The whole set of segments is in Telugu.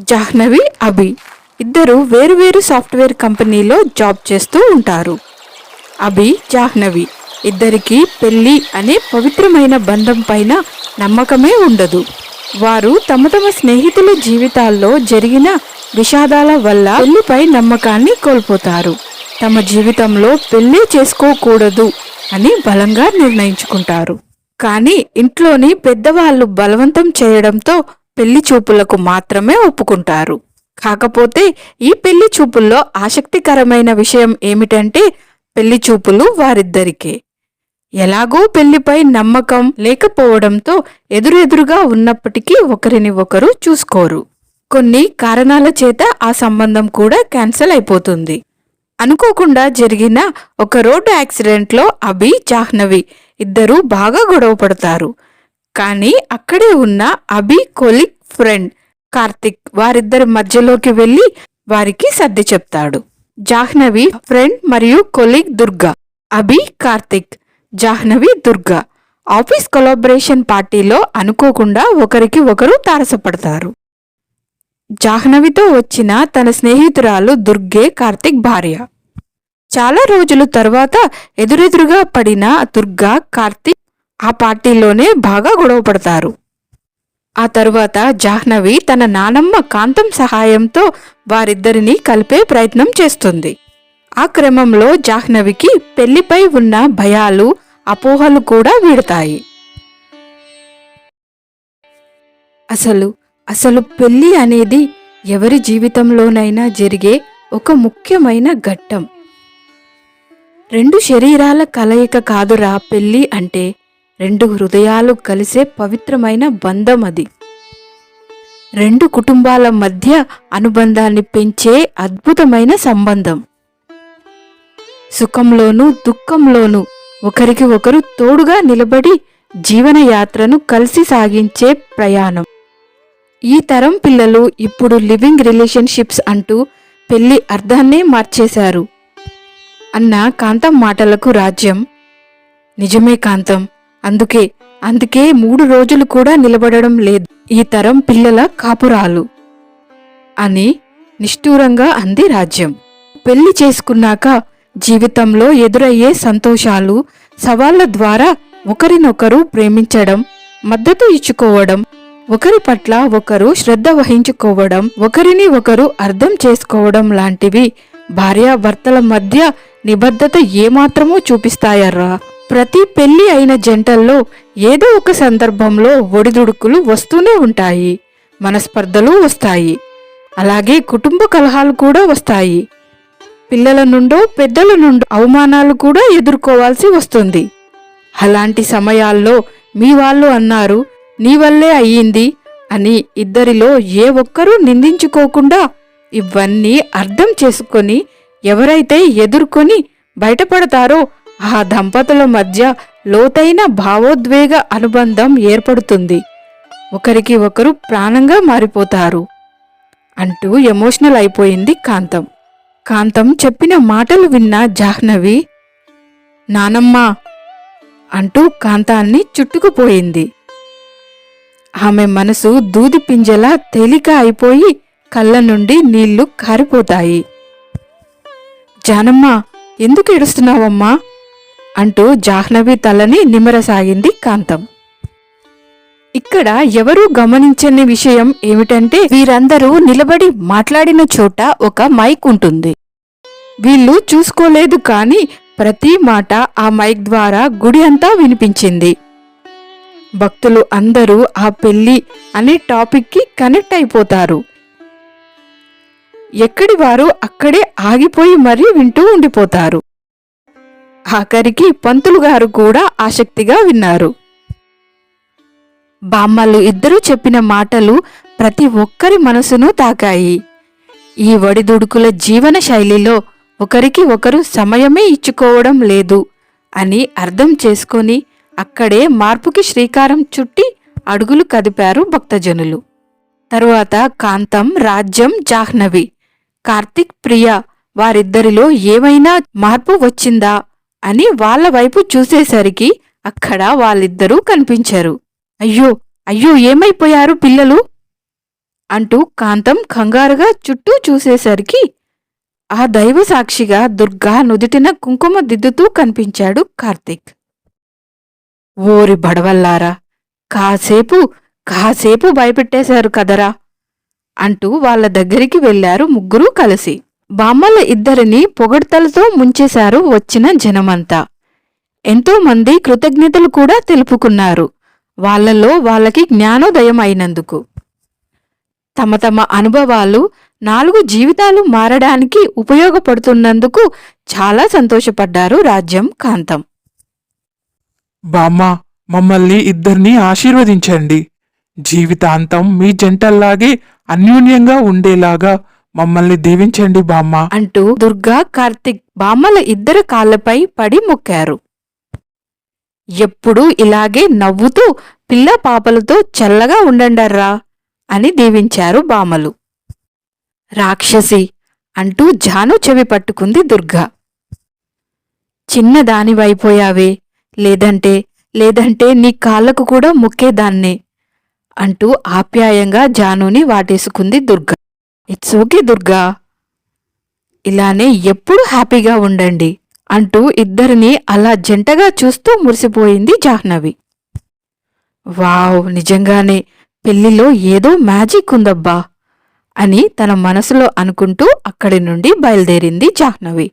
జాహ్నవి అభి ఇద్దరు వేరువేరు సాఫ్ట్వేర్ కంపెనీలో జాబ్ చేస్తూ ఉంటారు. అభి జాహ్నవి ఇద్దరికి పెళ్ళి అనే పవిత్రమైన బంధం పైన నమ్మకమే ఉండదు. వారు తమ తమ స్నేహితుల జీవితాల్లో జరిగిన విషాదాల వల్ల పెళ్ళిపై నమ్మకాన్ని కోల్పోతారు. తమ జీవితంలో పెళ్ళి చేసుకోకూడదు అని బలంగా నిర్ణయించుకుంటారు. కానీ ఇంట్లోని పెద్దవాళ్ళు బలవంతం చేయడంతో పెళ్ళి చూపులకు మాత్రమే ఒప్పుకుంటారు. కాకపోతే ఈ పెళ్ళి చూపుల్లో ఆసక్తికరమైన విషయం ఏమిటంటే పెళ్ళి చూపులు వారిద్దరికే. ఎలాగో పెళ్ళిపై నమ్మకం లేకపోవడంతో ఎదురెదురుగా ఉన్నప్పటికీ ఒకరిని ఒకరు చూసుకోరు. కొన్ని కారణాల చేత ఆ సంబంధం కూడా క్యాన్సిల్ అయిపోతుంది. అనుకోకుండా జరిగిన ఒక రోడ్డు యాక్సిడెంట్లో అభి జాహ్నవి ఇద్దరూ బాగా గొడవ పడతారు కానీ అక్కడే ఉన్న అభి కొలిక్ ఫ్రెండ్ కార్తిక్ వారిద్దరి మధ్యలోకి వెళ్ళి వారికి సర్ది చెప్తాడు. జాహ్నవి ఫ్రెండ్ మరియు colleague Durga. Abhi Karthik Jahnavi Durga. Office collaboration పార్టీలో అనుకోకుండా ఒకరికి ఒకరు తారసపడతారు. జాహ్నవితో వచ్చిన తన స్నేహితురాలు దుర్గే కార్తిక్ భార్య. చాలా రోజుల తర్వాత ఎదురెదురుగా పడిన దుర్గా కార్తిక్ ఆ పార్టీలోనే బాగా గొడవ పడతారు. ఆ తరువాత జాహ్నవి తన నానమ్మ కాంతం సహాయంతో వారిద్దరిని కలిపే ప్రయత్నం చేస్తుంది. ఆ క్రమంలో జాహ్నవికి పెళ్ళిపై ఉన్న భయాలు అపోహలు కూడా వీడతాయి. అసలు అసలు పెళ్ళి అనేది ఎవరి జీవితంలోనైనా జరిగే ఒక ముఖ్యమైన ఘట్టం. రెండు శరీరాల కలయిక కాదురా పెళ్ళి అంటే రెండు హృదయాలు కలిసే పవిత్రమైన బంధం అది. రెండు కుటుంబాల మధ్య అనుబంధాన్ని పెంచే అద్భుతమైన సంబంధం. సుఖంలోనూ దుఃఖంలోనూ ఒకరికి ఒకరు తోడుగా నిలబడి జీవనయాత్రను కలిసి సాగించే ప్రయాణం. ఈ తరం పిల్లలు ఇప్పుడు లివింగ్ రిలేషన్షిప్స్ అంటూ పెళ్ళి అర్థాన్నే మార్చేశారు. అన్న కాంతం మాటలకు రాజ్యం. నిజమే కాంతం. అందుకే అందుకే మూడు రోజులు కూడా నిలబడడం లేదు. ఈ తరం పిల్లల కాపురాలు అని నిష్ఠూరంగా అంది రాజ్యం. పెళ్ళి చేసుకున్నాక జీవితంలో ఎదురయ్యే సంతోషాలు సవాళ్ళ ద్వారా ఒకరినొకరు ప్రేమించడం మద్దతు ఇచ్చుకోవడం ఒకరి పట్ల ఒకరు శ్రద్ధ వహించుకోవడం ఒకరిని ఒకరు అర్థం చేసుకోవడం లాంటివి భార్యాభర్తల మధ్య నిబద్ధత ఏమాత్రమూ చూపిస్తాయర్రా. ప్రతి పెళ్ళి అయిన జంటల్లో ఏదో ఒక సందర్భంలో ఒడిదుడుకులు వస్తూనే ఉంటాయి. మనస్పర్ధలు వస్తాయి. అలాగే కుటుంబ కలహాలు కూడా వస్తాయి. పిల్లల నుండో పెద్దల నుండో అవమానాలు కూడా ఎదుర్కోవాల్సి వస్తుంది. అలాంటి సమయాల్లో మీ వాళ్ళు అన్నారు నీ వల్లే అయ్యింది అని ఇద్దరిలో ఏ ఒక్కరూ నిందించుకోకుండా ఇవన్నీ అర్థం చేసుకొని ఎవరైతే ఎదుర్కొని బయటపడతారో ఆ దంపతుల మధ్య లోతైన భావోద్వేగ అనుబంధం ఏర్పడుతుంది. ఒకరికి ఒకరు ప్రాణంగా మారిపోతారు. అంటూ ఎమోషనల్ అయిపోయింది కాంతం. కాంతం చెప్పిన మాటలు విన్న జాహ్నవి నానమ్మ అంటూ కాంతాన్ని చుట్టుకుపోయింది. ఆమె మనసు దూది పింజలా తేలిక అయిపోయి కళ్ళ నుండి నీళ్ళు కారిపోతాయి. జానమ్మ ఎందుకు ఏడుస్తున్నావమ్మా? అంటూ జాహ్నవి తలని నిమరసాగింది కాంతం. ఇక్కడ ఎవరూ గమనించని విషయం ఏమిటంటే వీరందరూ నిలబడి మాట్లాడిన చోట ఒక మైక్ ఉంటుంది. వీళ్ళు చూసుకోలేదు కాని ప్రతి మాట ఆ మైక్ ద్వారా గుడి అంతా వినిపించింది. భక్తులు అందరూ ఆ పెళ్ళి అనే టాపిక్కి కనెక్ట్ అయిపోతారు. ఎక్కడి వారు అక్కడే ఆగిపోయి మరీ వింటూ ఉండిపోతారు. ఆఖరికి పంతులు గారు కూడా ఆసక్తిగా విన్నారు. బామ్మలు ఇద్దరూ చెప్పిన మాటలు ప్రతి ఒక్కరి మనసును తాకాయి. ఈ వడిదుడుకుల జీవన శైలిలో ఒకరికి ఒకరు సమయమే ఇచ్చుకోవడం లేదు అని అర్థం చేసుకొని అక్కడే మార్పుకి శ్రీకారం చుట్టి అడుగులు కదిపారు భక్తజనులు. తరువాత కాంతం రాజ్యం జాహ్నవి కార్తిక్ ప్రియ వారిద్దరిలో ఏమైనా మార్పు వచ్చిందా? అని వాళ్ళ వైపు చూసేసరికి అక్కడ వాళ్ళిద్దరూ కనిపించారు. అయ్యో అయ్యో ఏమైపోయారు పిల్లలు? అంటూ కాంతం కంగారుగా చుట్టూ చూసేసరికి ఆ దైవ సాక్షిగా దుర్గా నుదిటిన కుంకుమ దిద్దుతూ కనిపించాడు కార్తీక్. ఓరి బడవల్లారా కాసేపు కాసేపు భయపెట్టేశారు కదరా అంటూ వాళ్ళ దగ్గరికి వెళ్ళారు ముగ్గురూ కలిసి. బామ్మల ఇద్దరిని పొగడ్తలతో ముంచేశారు వచ్చిన జనమంతా. ఎంతోమంది కృతజ్ఞతలు కూడా తెలుపుకున్నారు. వాళ్ళలో వాళ్ళకి జ్ఞానోదయం అయినందుకు తమ తమ అనుభవాలు నాలుగు జీవితాలు మారడానికి ఉపయోగపడుతున్నందుకు చాలా సంతోషపడ్డారు రాజ్యం కాంతం. బామ్మ మమ్మల్ని ఇద్దరిని ఆశీర్వదించండి. జీవితాంతం మీ జంటల్లాగే అన్యోన్యంగా ఉండేలాగా మమ్మల్ని దీవించండి బామ్మ. అంటూ దుర్గా కార్తిక్ బామ్మల ఇద్దరు కాళ్ళపై పడి మొక్కారు. ఎప్పుడూ ఇలాగే నవ్వుతూ పిల్ల పాపలతో చల్లగా ఉండండర్రా అని దీవించారు బామలు. రాక్షసి అంటూ జాను చెవి పట్టుకుంది దుర్గా. చిన్నదానివైపోయావే లేదంటే లేదంటే నీ కాళ్ళకు కూడా మొక్కేదాన్నే అంటూ ఆప్యాయంగా జానుని వాటేసుకుంది దుర్గా. ఇట్స్ ఓకే దుర్గా ఇలానే ఎప్పుడు హ్యాపీగా ఉండండి అంటూ ఇద్దరిని అలా జంటగా చూస్తూ మురిసిపోయింది జాహ్నవి. వావ్ నిజంగానే పెళ్ళిలో ఏదో మ్యాజిక్ ఉందబ్బా అని తన మనసులో అనుకుంటూ అక్కడి నుండి బయలుదేరింది జాహ్నవి.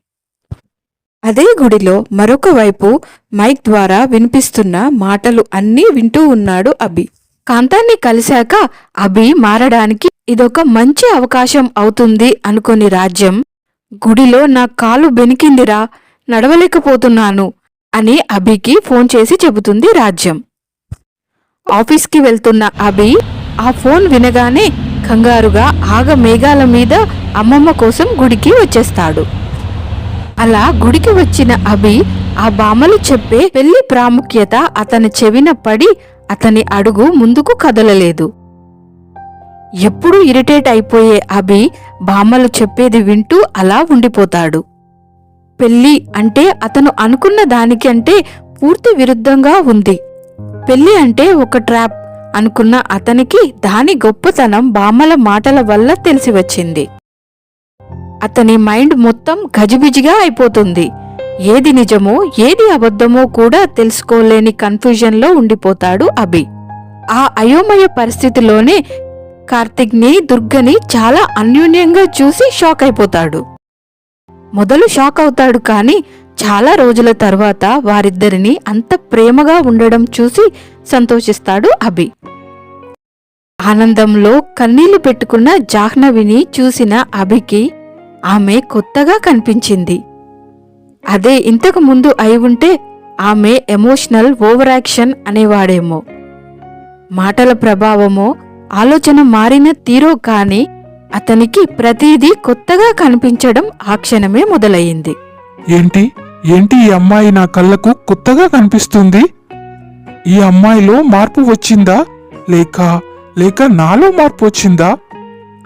అదే గుడిలో మరొక వైపు మైక్ ద్వారా వినిపిస్తున్న మాటలు అన్నీ వింటూ ఉన్నాడు అభి. కాంతాన్ని కలిశాక అభి మారడానికి ఇదొక మంచి అవకాశం అవుతుంది అనుకుని రాజ్యం గుడిలో నా కాలు బెనికిందిరా నడవలేకపోతున్నాను అని అభికి ఫోన్ చేసి చెబుతుంది రాజ్యం. ఆఫీస్కి వెళ్తున్న అభి ఆ ఫోన్ వినగానే కంగారుగా ఆగ మేఘాల మీద అమ్మమ్మ కోసం గుడికి వచ్చేస్తాడు. అలా గుడికి వచ్చిన అభి ఆ బామలు చెప్పే పెళ్ళి ప్రాముఖ్యత అతని చెవిన పడి అతని అడుగు ముందుకు కదలలేదు. ఎప్పుడూ ఇరిటేట్ అయిపోయే అభి బామ్మలు చెప్పేది వింటూ అలా ఉండిపోతాడు. పెళ్ళి అంటే అతను అనుకున్న దానికంటే పూర్తి విరుద్ధంగా ఉంది. పెళ్ళి అంటే ఒక ట్రాప్ అనుకున్న అతనికి దాని గొప్పతనం బామ్మల మాటల వల్ల తెలిసి వచ్చింది. అతని మైండ్ మొత్తం గజిబిజిగా అయిపోతుంది. ఏది నిజమో ఏది అబద్ధమో కూడా తెలుసుకోలేని కన్ఫ్యూజన్లో ఉండిపోతాడు అభి. ఆ అయోమయ పరిస్థితిలోనే కార్తిక్ని దుర్గని చాలా అన్యోన్యంగా చూసి షాక్ అయిపోతాడు. మొదలు షాక్ అవుతాడు కాని చాలా రోజుల తర్వాత వారిద్దరిని అంత ప్రేమగా ఉండడం చూసి సంతోషిస్తాడు అభి. ఆనందంలో కన్నీళ్ళు పెట్టుకున్న జాహ్నవిని చూసిన అభికి ఆమె కొత్తగా కనిపించింది. అదే ఇంతకు ముందు అయి ఉంటే ఆమె ఎమోషనల్ ఓవర్ యాక్షన్ అనేవాడేమో. మాటల ప్రభావమో ఆలోచన మారిన తీరో కాని అతనికి ప్రతిదీ కొత్తగా కనిపించడం ఆ క్షణమే మొదలయ్యింది. ఏంటి? ఏంటి ఈ అమ్మాయి నా కళ్ళకు కొత్తగా కనిపిస్తుంది? ఈ అమ్మాయిలో మార్పు వచ్చిందా? లేక లేక నాలో మార్పు వచ్చిందా?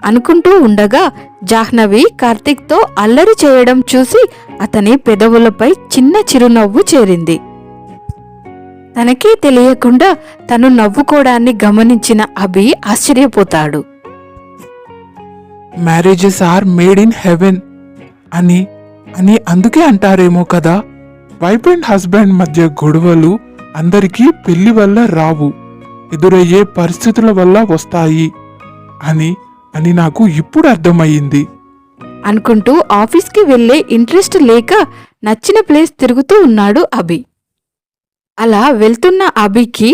అనుకుంటూ ఉండగా జాహ్నవి కార్తిక్తో అల్లరి చేయడం చూసి అతని పెదవులపై చిన్న చిరునవ్వు చేరింది. తనకే తెలియకుండా తను నవ్వుకోవడాన్ని గమనించిన అభి ఆశ్చర్యపోతాడు. Marriages are made in heaven అని అని అందుకే అంటారేమో కదా? వైఫ్ అండ్ హస్బెండ్ మధ్య గొడవలు అందరికీ పెళ్ళి వల్ల రావు ఎదురయ్యే పరిస్థితుల వల్ల వస్తాయి అని అని నాకు ఇప్పుడు అర్థమయ్యింది. అనుకుంటూ ఆఫీస్కి వెళ్ళే ఇంట్రెస్ట్ లేక నచ్చిన ప్లేస్ తిరుగుతూ ఉన్నాడు అభి. అలా వెళ్తున్న అభికి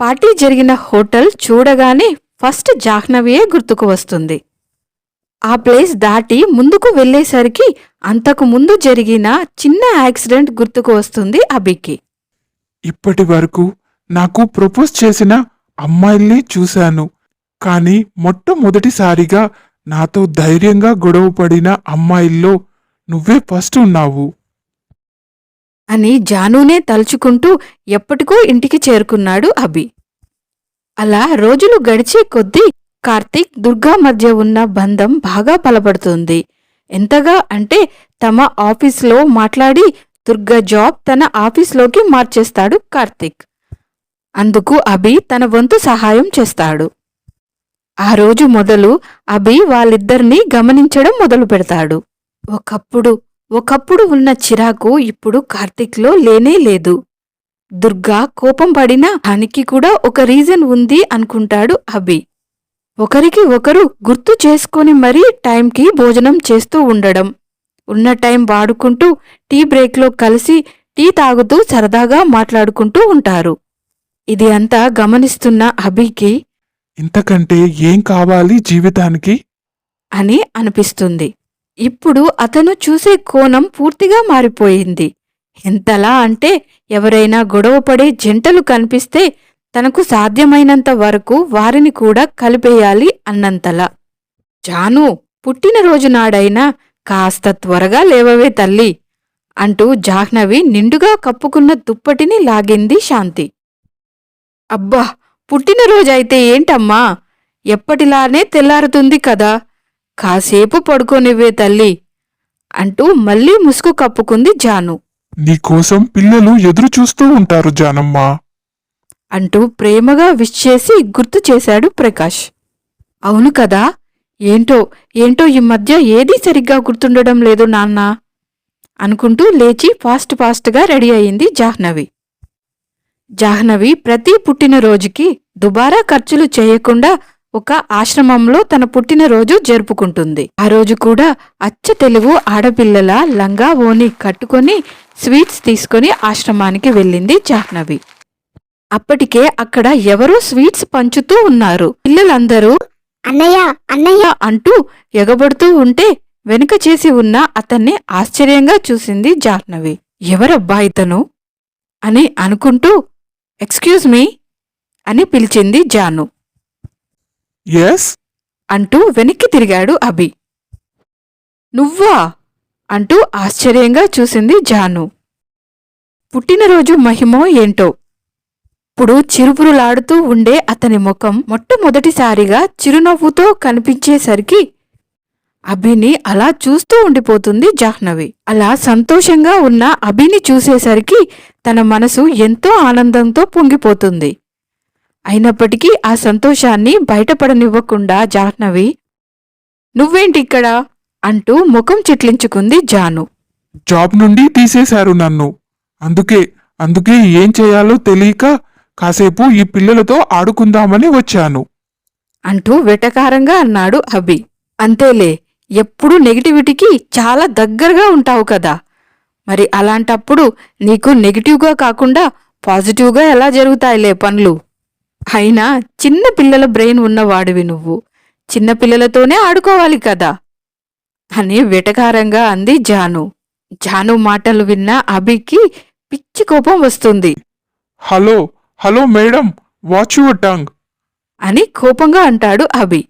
పార్టీ జరిగిన హోటల్ చూడగానే ఫస్ట్ జాహ్నవియే గుర్తుకు వస్తుంది. ఆ ప్లేస్ దాటి ముందుకు వెళ్ళేసరికి అంతకు ముందు జరిగిన చిన్న యాక్సిడెంట్ గుర్తుకు వస్తుంది అభికి ఇప్పటి వరకు నాకు ప్రపోజ్ చేసిన అమ్మాయిల్ని చూశాను. కానీ మొట్టమొదటిసారిగా నాతో ధైర్యంగా గొడవపడిన అమ్మాయిల్లో నువ్వే ఫస్ట్ ఉన్నావు. అని జానూనే తలుచుకుంటూ ఎప్పటికో ఇంటికి చేరుకున్నాడు అభి. అలా రోజులు గడిచే కొద్దీ కార్తీక్ దుర్గా మధ్య ఉన్న బంధం బాగా బలపడుతుంది. ఎంతగా అంటే తమ ఆఫీస్లో మాట్లాడి దుర్గా జాబ్ తన ఆఫీస్లోకి మార్చేస్తాడు కార్తీక్. అందుకు అభి తన వంతు సహాయం చేస్తాడు. ఆ రోజు మొదలు అభి వాళ్ళిద్దరినీ గమనించడం మొదలు పెడతాడు ఒకప్పుడు ఒకప్పుడు ఉన్న చిరాకు ఇప్పుడు కార్తీక్లో లేనే లేదు. దుర్గా కోపం పడినా దానికి కూడా ఒక రీజన్ ఉంది అనుకుంటాడు అభి. ఒకరికి ఒకరు గుర్తు చేసుకొని మరీ టైంకి భోజనం చేస్తూ ఉండడం. ఉన్న టైం వాడుకుంటూ టీ బ్రేక్లో కలిసి టీ తాగుతూ సరదాగా మాట్లాడుకుంటూ ఉంటారు. ఇది అంతా గమనిస్తున్న అభికి ఇంతకంటే ఏం కావాలి జీవితానికి? అని అనిపిస్తుంది. ఇప్పుడు అతను చూసే కోణం పూర్తిగా మారిపోయింది. ఎంతలా అంటే ఎవరైనా గొడవపడే జంటలు కనిపిస్తే తనకు సాధ్యమైనంత వరకు వారిని కూడా కలిపేయాలి అన్నంతలా. జాను పుట్టినరోజు నాడైనా కాస్త త్వరగా లేవవే తల్లి అంటూ జాహ్నవి నిండుగా కప్పుకున్న దుప్పటిని లాగింది శాంతి. అబ్బా పుట్టినరోజైతే ఏంటమ్మా? ఎప్పటిలానే తెల్లారుతుంది కదా. కాసేపు పడుకోనివ్వే తల్లి అంటూ మళ్ళీ ముసుగు కప్పుకుంది జాను. నీకోసం పిల్లలు ఎదురు చూస్తూ ఉంటారు జానమ్మ. అంటూ ప్రేమగా విష్ చేసి గుర్తు చేశాడు ప్రకాష్. అవును కదా? ఏంటో ఏంటో ఈ మధ్య ఏదీ సరిగ్గా గుర్తుండడం లేదు నాన్న అనుకుంటూ లేచి ఫాస్ట్ ఫాస్ట్గా రెడీ అయింది జాహ్నవి. జాహ్నవి ప్రతి పుట్టినరోజుకి దుబారా ఖర్చులు చేయకుండా ఒక ఆశ్రమంలో తన పుట్టినరోజు జరుపుకుంటుంది. ఆ రోజు కూడా అచ్చ తెలుగు ఆడపిల్లల లంగా ఓని కట్టుకొని స్వీట్స్ తీసుకొని ఆశ్రమానికి వెళ్ళింది జాహ్నవి. అప్పటికే అక్కడ ఎవరో స్వీట్స్ పంచుతూ ఉన్నారు. పిల్లలందరూ అన్నయ్య అన్నయ్య అంటూ ఎగబడుతూ ఉంటే వెనుక చేసి ఉన్న అతన్ని ఆశ్చర్యంగా చూసింది జాహ్నవి. ఎవరబ్బా ఇతను? అని అనుకుంటూ ఎక్స్క్యూజ్ మీ? అని పిలిచింది జాను. ఎస్ అంటూ వెనక్కి తిరిగాడు అభి. నువ్వా? అంటూ ఆశ్చర్యంగా చూసింది జాను. పుట్టినరోజు మహిమో ఏంటో? ఇప్పుడు చిరుపురులాడుతూ ఉండే అతని ముఖం మొట్టమొదటిసారిగా చిరునవ్వుతో కనిపించేసరికి అభిని అలా చూస్తూ ఉండిపోతుంది జాహ్నవి. అలా సంతోషంగా ఉన్న అభిని చూసేసరికి తన మనసు ఎంతో ఆనందంతో పొంగిపోతుంది. అయినప్పటికీ ఆ సంతోషాన్ని బయటపడనివ్వకుండా జాహ్నవి నువ్వేంటి ఇక్కడ? అంటూ ముఖం చిట్లించుకుంది జాను. జాబ్ నుండి తీసేశారు నన్ను. అందుకే అందుకే ఏం చేయాలో తెలియక కాసేపు ఈ పిల్లలతో ఆడుకుందామని వచ్చాను. అంటూ వెటకారంగా అన్నాడు అభి. అంతేలే ఎప్పుడూ నెగిటివిటీకి చాలా దగ్గరగా ఉంటావు కదా. మరి అలాంటప్పుడు నీకు నెగిటివ్గా కాకుండా పాజిటివ్గా ఎలా జరుగుతాయిలే పనులు? అయినా చిన్న పిల్లల బ్రెయిన్ ఉన్నవాడివి నువ్వు. చిన్న పిల్లలతోనే ఆడుకోవాలి కదా. అని వెటకారంగా అంది జాను. జాను మాటలు విన్న అభికి పిచ్చి కోపం వస్తుంది. Hello hello madam watch your tongue. అని కోపంగా అంటాడు అభి.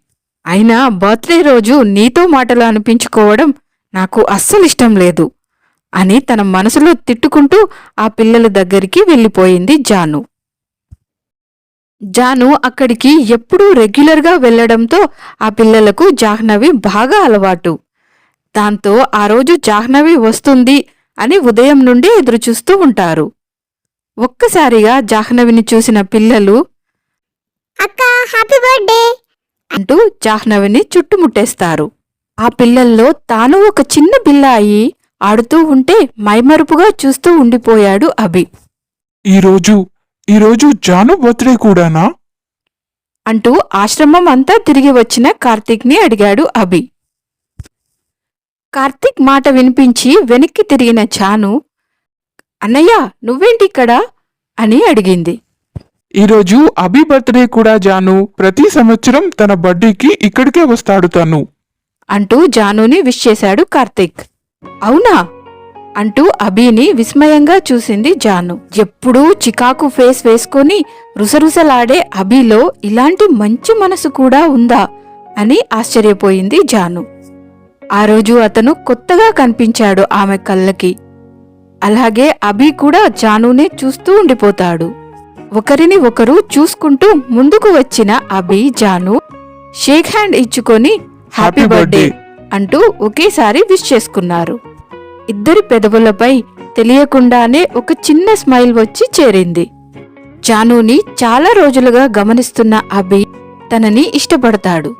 అయినా బర్త్డే రోజు నీతో మాటలు అనిపించుకోవడం నాకు అస్సలు ఇష్టం లేదు అని తన మనసులో తిట్టుకుంటూ ఆ పిల్లల దగ్గరికి వెళ్ళిపోయింది జాను. జాను అక్కడికి ఎప్పుడూ రెగ్యులర్గా వెళ్ళడంతో ఆ పిల్లలకు జాహ్నవి బాగా అలవాటు. దాంతో ఆ రోజు జాహ్నవి వస్తుంది అని ఉదయం నుండి ఎదురుచూస్తూ ఉంటారు. ఒక్కసారిగా జాహ్నవిని చూసిన పిల్లలు అక్క హ్యాపీ బర్త్డే అంటూ జాహ్నవిని చుట్టుముట్టేస్తారు. ఆ పిల్లల్లో తాను ఒక చిన్న పిల్ల అయి ఆడుతూ ఉంటే మైమరుపుగా చూస్తూ ఉండిపోయాడు అభి. ఈరోజు ఈరోజు జాను బర్త్డే కూడానా? అంటూ ఆశ్రమం అంతా తిరిగి వచ్చిన కార్తీక్ని అడిగాడు అభి. కార్తీక్ మాట వినిపించి వెనక్కి తిరిగిన చాను అన్నయ్య నువ్వేంటిక్కడ? అని అడిగింది. ఈరోజు అభి బర్త్డే కూడా జాను ప్రతి సంవత్సరం తన బర్త్డేకి ఇక్కడికే వస్తాడు తను. అంటూ జానుని విష్ చేశాడు కార్తీక్. అవునా? అంటూ అభిని విస్మయంగా చూసింది జాను. ఎప్పుడూ చికాకు ఫేస్ వేసుకొని రుసరుసలాడే అభిలో ఇలాంటి మంచి మనసు కూడా ఉందా అని ఆశ్చర్యపోయింది జాను. ఆ రోజు అతను కొత్తగా కనిపించాడు ఆమె కళ్ళకి. అలాగే అభి కూడా జానునే చూస్తూ ఉండిపోతాడు. ఒకరిని ఒకరు చూసుకుంటూ ముందుకు వచ్చిన అభి జాను షేక్ హ్యాండ్ ఇచ్చుకొని హ్యాపీ బర్త్డే. అంటూ ఒకేసారి విష్ చేసుకున్నారు. ఇద్దరి పెదవులపై తెలియకుండానే ఒక చిన్న స్మైల్ వచ్చి చేరింది. జానుని చాలా రోజులుగా గమనిస్తున్న అభి తనని ఇష్టపడతాడు.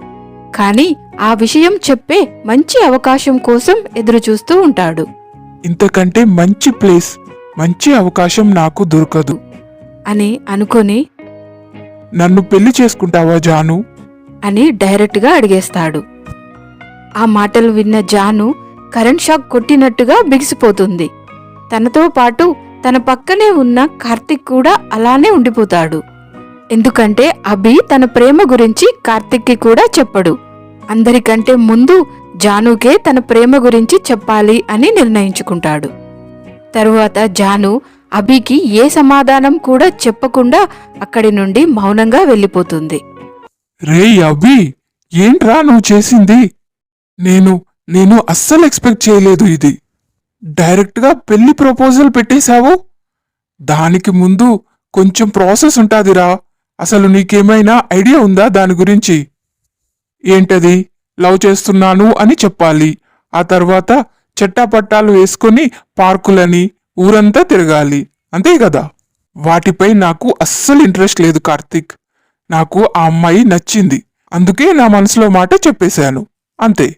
కానీ ఆ విషయం చెప్పే మంచి అవకాశం కోసం ఎదురుచూస్తూ ఉంటాడు. ఇంతకంటే మంచి ప్లేస్ మంచి అవకాశం నాకు దొరకదు. అని అనుకొని నన్ను పెళ్ళి చేసుకుంటావా జాను? అని డైరెక్ట్గా అడిగేస్తాడు. ఆ మాటలు విన్న జాను కరెంట్ షాక్ కొట్టినట్టుగా బిగిసిపోతుంది. తనతో పాటు తన పక్కనే ఉన్న కార్తిక్ కూడా అలానే ఉండిపోతాడు. ఎందుకంటే అభి తన ప్రేమ గురించి కార్తిక్కి కూడా చెప్పడు. అందరికంటే ముందు జానుకే తన ప్రేమ గురించి చెప్పాలి అని నిర్ణయించుకుంటాడు. తరువాత జాను అభికి ఏ సమాధానం కూడా చెప్పకుండా అక్కడి నుండి మౌనంగా వెళ్ళిపోతుంది. రే అభి ఏంట్రా నువ్వు చేసింది? నేను నేను అస్సలు ఎక్స్పెక్ట్ చేయలేదు ఇది. డైరెక్ట్గా పెళ్ళి ప్రపోజల్ పెట్టేశావు? దానికి ముందు కొంచెం ప్రాసెస్ ఉంటాదిరా. అసలు నీకేమైనా ఐడియా ఉందా దాని గురించి? ఏంటది? లవ్ చేస్తున్నాను అని చెప్పాలి. ఆ తర్వాత చెట్టాపట్టాలు వేసుకొని పార్కులని ఊరంతా తిరగాలి. అంతే కదా? వాటిపై నాకు అస్సలు ఇంట్రెస్ట్ లేదు కార్తిక్. నాకు ఆ అమ్మాయి నచ్చింది. అందుకే నా మనసులో మాట చెప్పేశాను. అంతే.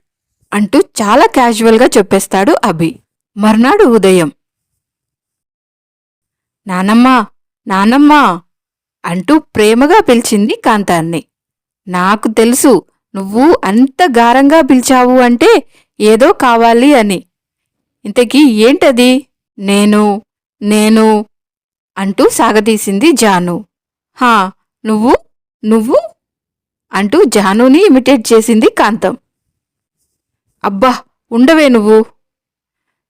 అంటూ చాలా క్యాజువల్గా చెప్పేస్తాడు అభి. మర్నాడు ఉదయం. నానమ్మా నానమ్మా అంటూ ప్రేమగా పిలిచింది కాంతాన్ని. నాకు తెలుసు నువ్వు అంత గారంగా పిలిచావు అంటే ఏదో కావాలి అని. ఇంతకీ ఏంటది? నేను నేను అంటూ సాగతీసింది జాను. హా నువ్వు నువ్వు అంటూ జానుని ఇమిటేట్ చేసింది కాంతం. అబ్బా ఉండవే నువ్వు.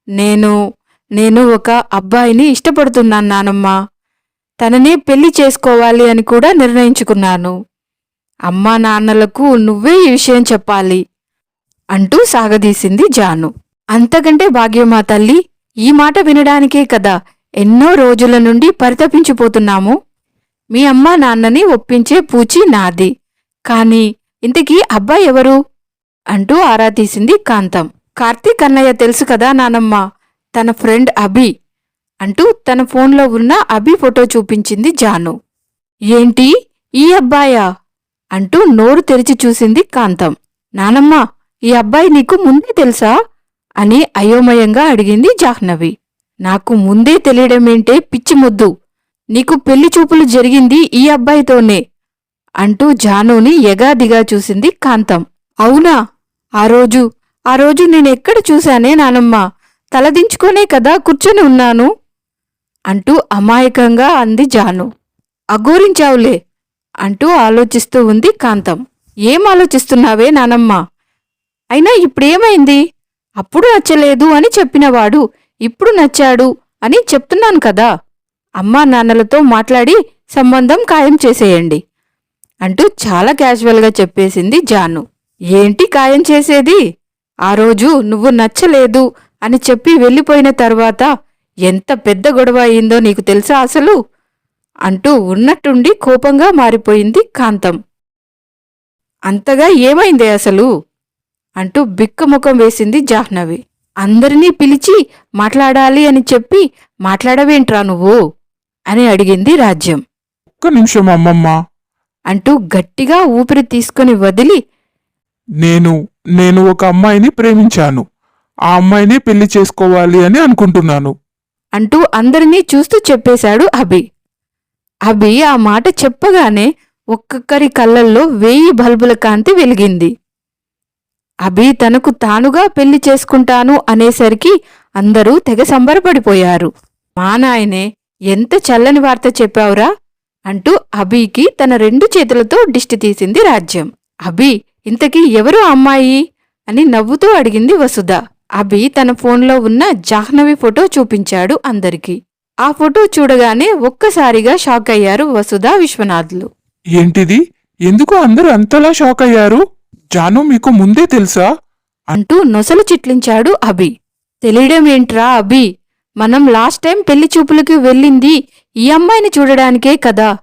నేను నేను ఒక అబ్బాయిని ఇష్టపడుతున్నాను నానమ్మ. తననే పెళ్ళి చేసుకోవాలి అని కూడా నిర్ణయించుకున్నాను. అమ్మా నాన్నలకు నువ్వే ఈ విషయం చెప్పాలి అంటూ సాగదీసింది జాను. అంతకంటే భాగ్యమా తల్లి ఈ మాట వినడానికే కదా ఎన్నో రోజుల నుండి పరితపించిపోతున్నాము. మీ అమ్మా నాన్నని ఒప్పించే పూచి నాది. కాని ఇంతకీ అబ్బాయి ఎవరు? అంటూ ఆరా తీసింది కాంతం. కార్తీక్ అన్నయ్య తెలుసు కదా నానమ్మ తన ఫ్రెండ్ అభి అంటూ తన ఫోన్లో ఉన్న అభి ఫోటో చూపించింది జాను. ఏంటి? ఈ అబ్బాయా? అంటూ నోరు తెరిచి చూసింది కాంతం. నానమ్మ ఈ అబ్బాయి నీకు ముందే తెలుసా? అని అయోమయంగా అడిగింది జాహ్నవి. నాకు ముందే తెలియడమేంటే పిచ్చి ముద్దు. నీకు పెళ్ళి చూపులు జరిగింది ఈ అబ్బాయితోనే అంటూ జానుని ఎగాదిగా చూసింది కాంతం. అవునా? ఆ రోజు ఆ రోజు నేనెక్కడ చూశానే నానమ్మ? తలదించుకోనే కదా కూర్చొని ఉన్నాను? అంటూ అమాయకంగా అంది జాను. అఘోరించావులే అంటూ ఆలోచిస్తూ ఉంది కాంతం. ఏం ఆలోచిస్తున్నావే నానమ్మ? అయినా ఇప్పుడేమైంది? అప్పుడు నచ్చలేదు అని చెప్పినవాడు ఇప్పుడు నచ్చాడు అని చెప్తున్నాను కదా? అమ్మా నాన్నలతో మాట్లాడి సంబంధం ఖాయం చేసేయండి అంటూ చాలా క్యాజువల్గా చెప్పేసింది జాను. ఏంటి ఖాయం చేసేది? ఆ రోజు నువ్వు నచ్చలేదు అని చెప్పి వెళ్ళిపోయిన తర్వాత ఎంత పెద్ద గొడవ అయిందో నీకు తెలుసా అసలు? అంటూ ఉన్నట్టుండి కోపంగా మారిపోయింది కాంతం. అంతగా ఏమైందే అసలు? అంటూ బిక్కముఖం వేసింది జాహ్నవి. అందరినీ పిలిచి మాట్లాడాలి అని చెప్పి మాట్లాడవేంట్రా నువ్వు? అని అడిగింది రాజ్యం. ఒక్క నిమిషం అమ్మమ్మ. అంటూ గట్టిగా ఊపిరి తీసుకుని వదిలి నేను నేను ఒక అమ్మాయిని ప్రేమించాను. ఆ అమ్మాయిని పెళ్ళి చేసుకోవాలి అని అనుకుంటున్నాను. అంటూ అందరినీ చూస్తూ చెప్పేశాడు అభి. అభి ఆ మాట చెప్పగానే ఒక్కొక్కరి కళ్ళల్లో వేయి బల్బుల కాంతి వెలిగింది. అభి తనకు తానుగా పెళ్ళి చేసుకుంటాను అనేసరికి అందరూ తెగ సంబరపడిపోయారు. మా నాయనే ఎంత చల్లని వార్త చెప్పావురా? అంటూ అభికి తన రెండు చేతులతో దిష్టి తీసింది రాజ్యం. అభి ఇంతకీ ఎవరు అమ్మాయి? అని నవ్వుతూ అడిగింది వసుధ. అభి తన ఫోన్లో ఉన్న జాహ్నవి ఫోటో చూపించాడు అందరికీ. ఆ ఫోటో చూడగానే ఒక్కసారిగా షాక్ అయ్యారు వసుధ విశ్వనాథ్లు. ఏంటిది? ఎందుకు అందరూ అంతలా షాక్ అయ్యారు? జాను మీకు ముందే తెలుసా? అంటూ నొసలు చిట్లించాడు అభి. తెలియడం ఏంట్రా అభి? మనం లాస్ట్ టైం పెళ్ళి చూపులకి వెళ్ళింది ఈ అమ్మాయిని చూడడానికే కదా.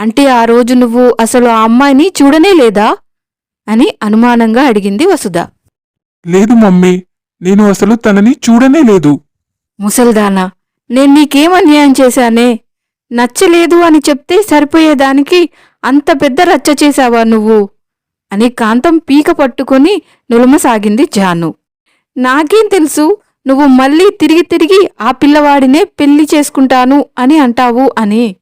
అంటే ఆ రోజు నువ్వు అసలు ఆ అమ్మాయిని చూడనే లేదా? అని అనుమానంగా అడిగింది వసుధ. లేదు మమ్మీ నేను అసలు తనని చూడనే లేదు. ముసల్దానా నేను నీకేం అన్యాయం చేశానే? నచ్చలేదు అని చెప్తే సరిపోయేదానికి అంత పెద్ద రచ్చ చేశావా నువ్వు? అని కాంతం పీక పట్టుకుని నులమసాగింది జాను. నాకేం తెలుసు నువ్వు మళ్ళీ తిరిగి తిరిగి ఆ పిల్లవాడినే పెళ్ళి చేసుకుంటాను అని అంటావు అని.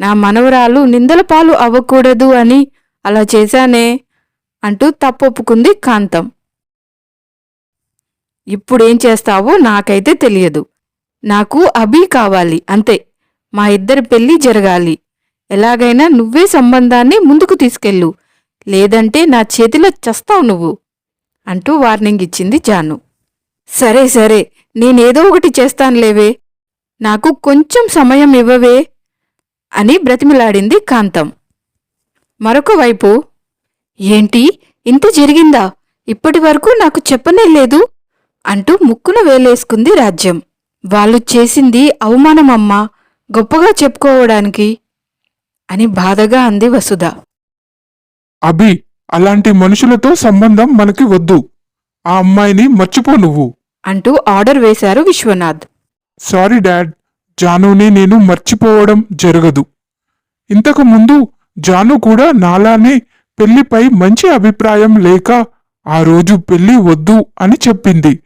నా మనవరాలు నిందల పాలు అవ్వకూడదు అని అలా చేశానే? అంటూ తప్పొప్పుకుంది కాంతం. ఇప్పుడేం చేస్తావో నాకైతే తెలియదు. నాకు అభి కావాలి అంతే. మా ఇద్దరి పెళ్ళి జరగాలి. ఎలాగైనా నువ్వే సంబంధాన్ని ముందుకు తీసుకెళ్ళు. లేదంటే నా చేతిలో చస్తావు నువ్వు అంటూ వార్నింగ్ ఇచ్చింది జాను. సరే సరే. నేనేదో ఒకటి చేస్తానులేవే. నాకు కొంచెం సమయం ఇవ్వవే అని బ్రతిమిలాడింది కాంతం. మరొక వైపు ఏంటి? ఇంత జరిగిందా? ఇప్పటి వరకు నాకు చెప్పనే లేదు అంటూ ముక్కున వేలేసుకుంది రాజ్యం. వాళ్ళు చేసింది అవమానమమ్మా గొప్పగా చెప్పుకోవడానికి అని బాధగా అంది వసుధ. అభి అలాంటి మనుషులతో సంబంధం మనకి వద్దు. ఆ అమ్మాయిని మర్చిపో నువ్వు అంటూ ఆర్డర్ వేశారు విశ్వనాథ్. సారీ డాడ్ జానుని నేను మర్చిపోవడం జరగదు. ఇంతకు ముందు జాను కూడా నాలానే పెళ్ళిపై మంచి అభిప్రాయం లేక ఆ రోజు పెళ్ళి వద్దు అని చెప్పింది.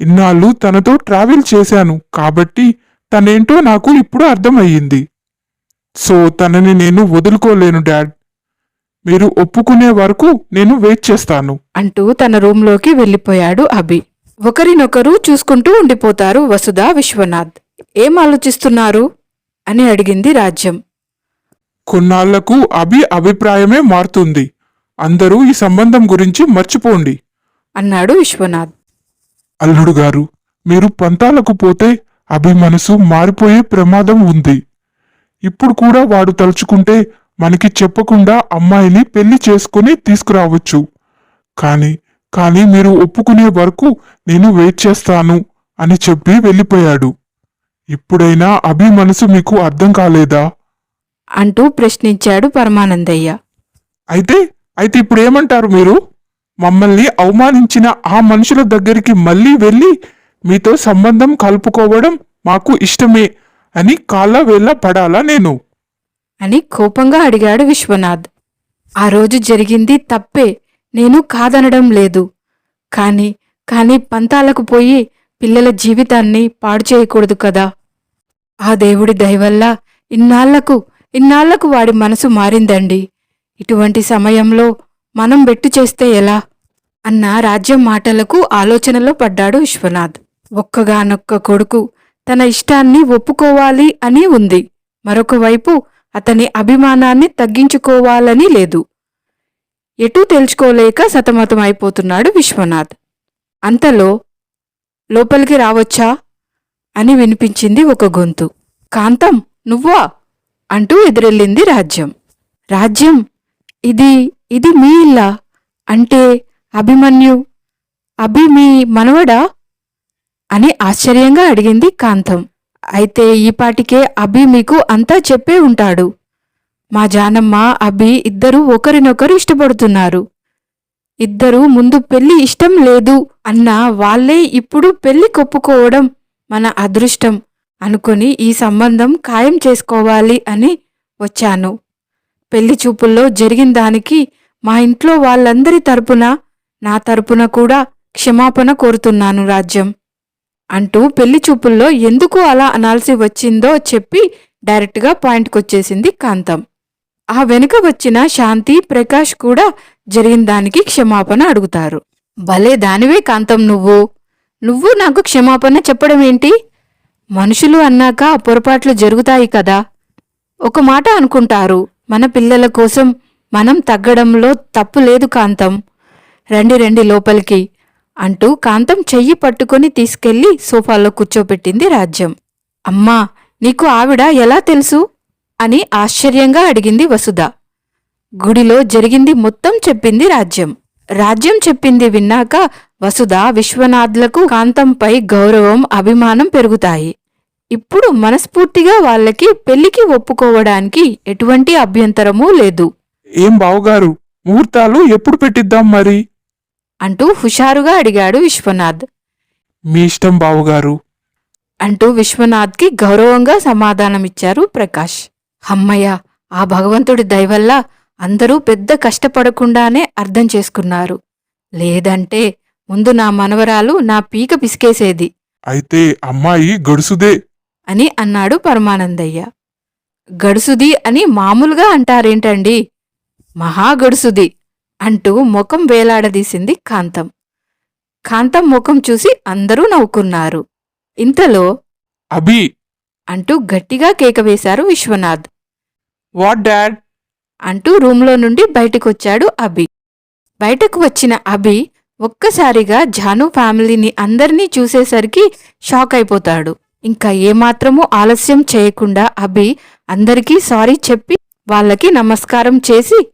ఇన్నాళ్ళు తనతో ట్రావెల్ చేశాను కాబట్టి తనేంటో నాకు ఇప్పుడు అర్థమయ్యింది. సో తనని నేను వదులుకోలేను డాడ్. మీరు ఒప్పుకునే వరకు నేను వెయిట్ చేస్తాను. అంటూ తన రూంలోకి వెళ్ళిపోయాడు అభి. ఒకరినొకరు చూసుకుంటూ ఉండిపోతారు వసుధ విశ్వనాథ్. ఏం ఆలోచిస్తున్నారు? అని అడిగింది రాజ్యం. కొన్నాళ్ళకు అభి అభిప్రాయమే మారుతుంది. అందరూ ఈ సంబంధం గురించి మర్చిపోండి. అన్నాడు విశ్వనాథ్. అల్లుడు గారు మీరు పంతాలకు పోతే అభి మనసు మారిపోయే ప్రమాదం ఉంది. ఇప్పుడు కూడా వాడు తలుచుకుంటే మనకి చెప్పకుండా అమ్మాయిని పెళ్ళి చేసుకుని తీసుకురావచ్చు. కాని కానీ మీరు ఒప్పుకునే వరకు నేను వెయిట్ చేస్తాను అని చెప్పి వెళ్ళిపోయాడు. ఇప్పుడైనా అభి మనసు మీకు అర్థం కాలేదా? అంటూ ప్రశ్నించాడు పరమానందయ్య. అయితే అయితే ఇప్పుడు ఏమంటారు మీరు? మమ్మల్ని అవమానించిన ఆ మనుషుల దగ్గరికి మళ్ళీ వెళ్ళి మీతో సంబంధం కలుపుకోవడం మాకు ఇష్టమే అని కాళ్ళ వేళ్ళ పడాలా నేను? అని కోపంగా అడిగాడు విశ్వనాథ్. ఆ రోజు జరిగింది తప్పే నేను కాదనడం లేదు. కాని కాని పంతాలకు పోయి పిల్లల జీవితాన్ని పాడు చేయకూడదు కదా. ఆ దేవుడి దయవల్ల ఇన్నాళ్ళకు ఇన్నాళ్ళకు వాడి మనసు మారిందండి. ఇటువంటి సమయంలో మనం బెట్టు చేస్తే ఎలా? అన్న రాజ్యం మాటలకు ఆలోచనలో పడ్డాడు విశ్వనాథ్. ఒక్కగానొక్క కొడుకు తన ఇష్టాన్ని ఒప్పుకోవాలి అని ఉంది. మరొకవైపు అతని అభిమానాన్ని తగ్గించుకోవాలని లేదు. ఎటూ తెలుసుకోలేక సతమతమైపోతున్నాడు విశ్వనాథ్. అంతలో లోపలికి రావచ్చా? అని వినిపించింది ఒక గొంతు. కాంతం నువ్వా? అంటూ ఎదురెళ్ళింది రాజ్యం. రాజ్యం ఇది ఇది మీ ఇల్లా అంటే అభిమన్యు అభి మీ మనవడా? అని ఆశ్చర్యంగా అడిగింది కాంతం. అయితే ఈపాటికే అభి మీకు అంతా చెప్పే ఉంటాడు. మా జానమ్మ అభి ఇద్దరూ ఒకరినొకరు ఇష్టపడుతున్నారు. ఇద్దరూ ముందు పెళ్ళి ఇష్టం లేదు అన్న వాళ్ళే ఇప్పుడు పెళ్ళి కొప్పుకోవడం మన అదృష్టం. అనుకుని ఈ సంబంధం ఖాయం చేసుకోవాలి అని వచ్చాను. పెళ్ళి చూపుల్లో జరిగిన దానికి మా ఇంట్లో వాళ్ళందరి తరపున నా తరపున కూడా క్షమాపణ కోరుతున్నాను రాజ్యం. అంటూ పెళ్ళి చూపుల్లో ఎందుకు అలా అనాల్సి వచ్చిందో చెప్పి డైరెక్ట్గా పాయింట్కొచ్చేసింది కాంతం. ఆ వెనుక వచ్చిన శాంతి ప్రకాష్ కూడా జరిగిన దానికి క్షమాపణ అడుగుతారు. భలే దానివే కాంతం నువ్వు. నువ్వు నాకు క్షమాపణ చెప్పడం ఏంటి మనుషులు అన్నాక పొరపాట్లు జరుగుతాయి కదా. ఒక మాట అనుకుంటారు మన పిల్లల కోసం మనం తగ్గడంలో తప్పు లేదు కాంతం. రండి రండి లోపలికి అంటూ కాంతం చెయ్యి పట్టుకొని తీసుకెళ్ళి సోఫాలో కూర్చోపెట్టింది రాజ్యం. అమ్మా నీకు ఆవిడ ఎలా తెలుసు? అని ఆశ్చర్యంగా అడిగింది వసుధ. గుడిలో జరిగింది మొత్తం చెప్పింది రాజ్యం. రాజ్యం చెప్పింది విన్నాక వసుధ విశ్వనాథ్లకు కాంతంపై గౌరవం అభిమానం పెరుగుతాయి. ఇప్పుడు మనస్ఫూర్తిగా వాళ్ళకి పెళ్ళికి ఒప్పుకోవడానికి ఎటువంటి అభ్యంతరమూ లేదు. ఏం బావగారు? ముహూర్తాలు ఎప్పుడు పెట్టిద్దాం మరి? అంటూ హుషారుగా అడిగాడు విశ్వనాథ్. మీ ఇష్టం బావగారు. అంటూ విశ్వనాథ్కి గౌరవంగా సమాధానమిచ్చారు ప్రకాష్. అమ్మయ్య ఆ భగవంతుడి దయవల్ల అందరూ పెద్ద కష్టపడకుండానే అర్థం చేసుకున్నారు. లేదంటే ముందు నా మనవరాలు నా పీక పిసికేసేది. అయితే అమ్మాయి గడుసుదే. అని అన్నాడు పరమానందయ్య. గడుసుది అని మామూలుగా అంటారేంటండి? మహా గడుసుది అంటూ ముఖం వేలాడదీసింది కాంతం. కాంతం ముఖం చూసి అందరూ నవ్వుకున్నారు. ఇంతలో అభి! అంటూ గట్టిగా కేక వేశారు విశ్వనాథ్. What dad? అంటూ రూంలో నుండి బయటకొచ్చాడు అభి. బయటకు వచ్చిన అభి ఒక్కసారిగా జాను ఫ్యామిలీని అందర్నీ చూసేసరికి షాక్ అయిపోతాడు ఇంకా ఏమాత్రమూ ఆలస్యం చేయకుండా అభి అందరికీ సారీ చెప్పి వాళ్ళకి నమస్కారం చేసి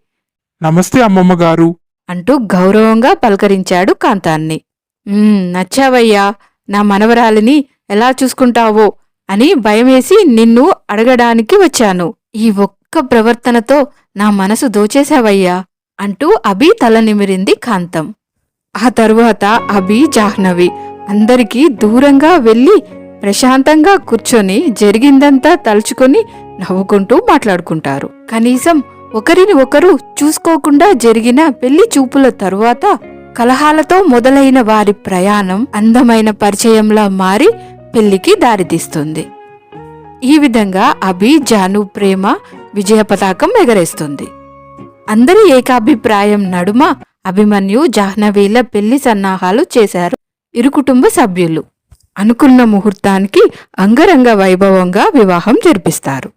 నమస్తే అమ్మమ్మ గారు. అంటూ గౌరవంగా పలకరించాడు కాంతాన్ని. "మ్మ్, నచ్చావయ్యా నా మనవరాలిని ఎలా చూసుకుంటావో అని భయమేసి నిన్ను అడగడానికి వచ్చాను. ఈ ఒక్క ప్రవర్తనతో నా మనసు దోచేశావయ్యా అంటూ అభి తల నిమిరింది కాంతం. ఆ తరువాత అభి జాహ్నవి అందరికీ దూరంగా వెళ్ళి ప్రశాంతంగా కూర్చొని జరిగిందంతా తలుచుకొని నవ్వుకుంటూ మాట్లాడుకుంటారు. కనీసం ఒకరిని ఒకరు చూసుకోకుండా జరిగిన పెళ్ళి చూపుల తరువాత కలహాలతో మొదలైన వారి ప్రయాణం అందమైన పరిచయంలా మారి పెళ్ళికి దారితీస్తుంది. ఈ విధంగా అభి జాను ప్రేమ విజయ పతాకం ఎగరేస్తుంది. అందరి ఏకాభిప్రాయం నడుమ అభిమన్యు జాహ్నవీల పెళ్ళి సన్నాహాలు చేశారు. ఇరు కుటుంబ సభ్యులు. అనుకున్న ముహూర్తానికి అంగరంగ వైభవంగా వివాహం జరిపిస్తారు.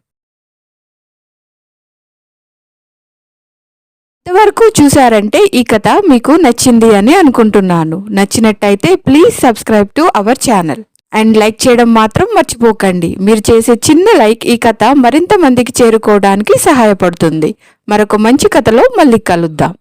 ఇంతవరకు చూసారంటే ఈ కథ మీకు నచ్చింది అని అనుకుంటున్నాను. నచ్చినట్టయితే please subscribe to our channel. And like చేయడం మాత్రం మర్చిపోకండి. మీరు చేసే చిన్న లైక్ ఈ కథ మరింత మందికి చేరుకోవడానికి సహాయపడుతుంది. మరొక మంచి కథలో మళ్ళీ కలుద్దాం.